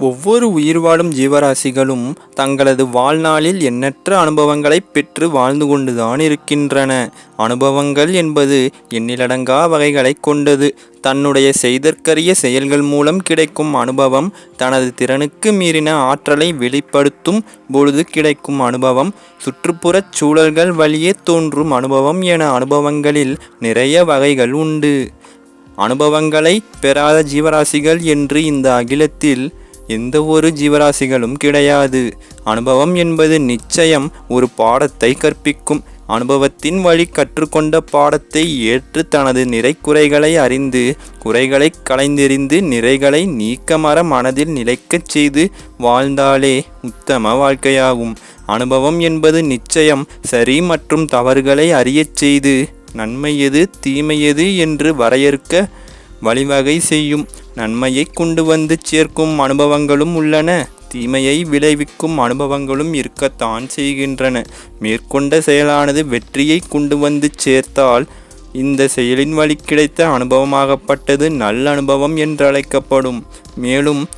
ஒவ்வொரு உயிர் வாழும் ஜீவராசிகளும் தங்களது வாழ்நாளில் எண்ணற்ற அனுபவங்களைப் பெற்று வாழ்ந்து கொண்டுதான் இருக்கின்றன. அனுபவங்கள் என்பது எண்ணிலடங்கா வகைகளைக் கொண்டது. தன்னுடைய செய்தற்கரிய செயல்கள் மூலம் கிடைக்கும் அனுபவம் தனது திறனுக்கு மீறின ஆற்றலை வெளிப்படுத்தும் பொழுது கிடைக்கும் அனுபவம் சுற்றுப்புறச் சூழல்கள் வழியே தோன்றும் அனுபவம் என அனுபவங்களில் நிறைய வகைகள் உண்டு. அனுபவங்களை பெறாத ஜீவராசிகள் என்று இந்த அகிலத்தில் எந்த ஒரு ஜீவராசிகளும் கிடையாது. அனுபவம் என்பது நிச்சயம் ஒரு பாடத்தை கற்பிக்கும். அனுபவத்தின் வழி கற்றுக்கொண்ட பாடத்தை ஏற்று தனது நிறை குறைகளை அறிந்து குறைகளை களைந்தெறிந்து நிறைகளை நீக்கமர மனதில் நிலைக்கச் செய்து வாழ்ந்தாலே உத்தம வாழ்க்கையாகும். அனுபவம் என்பது நிச்சயம் சரி மற்றும் தவறுகளை அறியச் செய்து நன்மை எது தீமை எது என்று வரையறுக்க வழிவகை செய்யும். நன்மையை கொண்டு வந்து சேர்க்கும் அனுபவங்களும் உள்ளன. தீமையை விளைவிக்கும் அனுபவங்களும் இருக்கத்தான் செய்கின்றன. மேற்கொண்ட செயலானது வெற்றியை கொண்டு வந்து சேர்த்தால் இந்த செயலின் வழி கிடைத்த அனுபவமாகப்பட்டது நல்ல அனுபவம் என்றழைக்கப்படும். மேலும்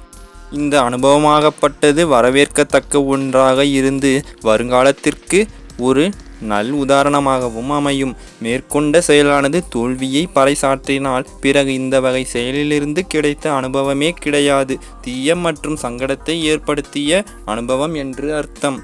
இந்த அனுபவமாகப்பட்டது வரவேற்கத்தக்க ஒன்றாக இருந்து வருங்காலத்திற்கு ஒரு நல் உதாரணமாகவும் அமையும். மேற்கொண்ட செயலானது தோல்வியை பறைசாற்றினால் பிறகு இந்த வகை செயலிலிருந்து கிடைத்த அனுபவமே கிடையாது. தீய மற்றும் சங்கடத்தை ஏற்படுத்திய அனுபவம் என்று அர்த்தம்.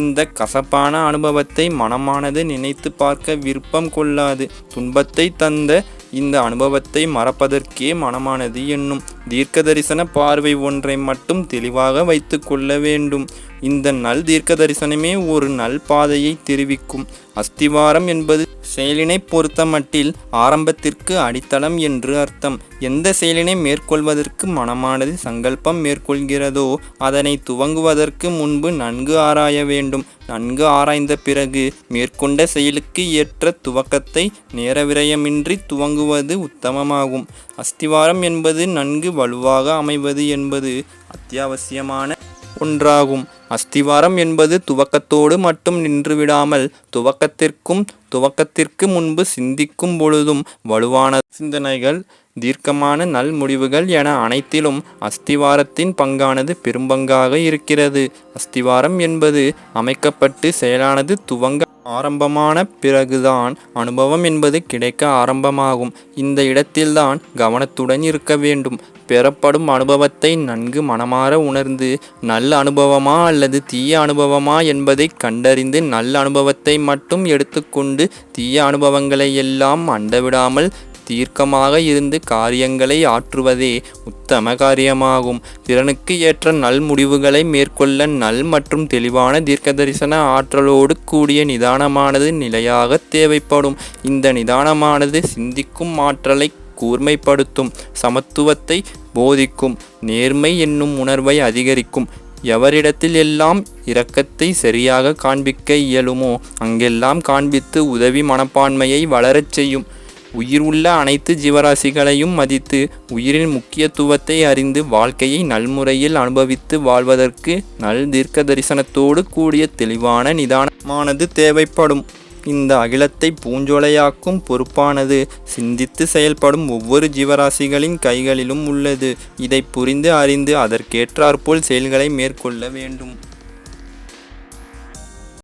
இந்த கசப்பான அனுபவத்தை மனமானது நினைத்து பார்க்க விருப்பம் கொள்ளாது. துன்பத்தை தந்த இந்த அனுபவத்தை மறப்பதற்கே மனமானது என்னும் தீர்க்க தரிசன பார்வை ஒன்றை மட்டும் தெளிவாக வைத்து கொள்ள வேண்டும். இந்த நல் தீர்க்க தரிசனமே ஒரு நல் பாதையை தெரிவிக்கும். அஸ்திவாரம் என்பது செயலினை பொறுத்த மட்டில் ஆரம்பத்திற்கு அடித்தளம் என்று அர்த்தம். எந்த செயலினை மேற்கொள்வதற்கு மனமானது சங்கல்பம் மேற்கொள்கிறதோ அதனை துவங்குவதற்கு முன்பு நன்கு ஆராய வேண்டும். நன்கு ஆராய்ந்த பிறகு மேற்கொண்ட செயலுக்கு ஏற்ற துவக்கத்தை நேர விரயமின்றி துவங்குவது உத்தமமாகும். அஸ்திவாரம் என்பது நன்கு வலுவாக அமைவது என்பது அத்தியாவசியமான ஒன்றாகும். அஸ்திவாரம் என்பது துவக்கத்தோடு மட்டும் நின்றுவிடாமல் துவக்கத்திற்கும் துவக்கத்திற்கு முன்பு சிந்திக்கும் பொழுதும் வலுவான சிந்தனைகள் தீர்க்கமான நல் முடிவுகள் என அனைத்திலும் அஸ்திவாரத்தின் பங்கானது பெரும்பங்காக இருக்கிறது. அஸ்திவாரம் என்பது அமைக்கப்பட்டு செயலானது துவங்க ஆரம்பமான பிறகுதான் அனுபவம் என்பது கிடைக்க ஆரம்பமாகும். இந்த இடத்தில்தான் கவனத்துடன் இருக்க வேண்டும். பெறப்படும் அனுபவத்தை நன்கு மனமாற உணர்ந்து நல்ல அனுபவமா அல்லது தீய அனுபவமா என்பதை கண்டறிந்து நல்ல அனுபவத்தை மட்டும் எடுத்துக்கொண்டு தீய அனுபவங்களை எல்லாம் அண்டவிடாமல் தீர்க்கமாக இருந்து காரியங்களை ஆற்றுவதே உத்தம காரியமாகும். திறனுக்கு ஏற்ற நல் முடிவுகளை மேற்கொள்ள நல் மற்றும் தெளிவான தீர்க்க தரிசன ஆற்றலோடு கூடிய நிதானமானது நிலையாக தேவைப்படும். இந்த நிதானமானது சிந்திக்கும் ஆற்றலை கூர்மைப்படுத்தும் சமத்துவத்தை போதிக்கும் நேர்மை என்னும் உணர்வை அதிகரிக்கும். எவரிடத்தில் எல்லாம் இரக்கத்தை சரியாக காண்பிக்க இயலுமோ அங்கெல்லாம் காண்பித்து உதவி மனப்பான்மையை வளரச் செய்யும். உயிர் உள்ள அனைத்து ஜீவராசிகளையும் மதித்து உயிரின் முக்கியத்துவத்தை அறிந்து வாழ்க்கையை நல்முறையில் அனுபவித்து வாழ்வதற்கு நல் தீர்க்க தரிசனத்தோடு கூடிய தெளிவான நிதானமானது தேவைப்படும். இந்த அகிலத்தை பூஞ்சோலையாக்கும் பொறுப்பானது சிந்தித்து செயல்படும் ஒவ்வொரு ஜீவராசிகளின் கைகளிலும் உள்ளது. இதை புரிந்து அறிந்து அதற்கேற்றாற்போல் செயல்களை மேற்கொள்ள வேண்டும்.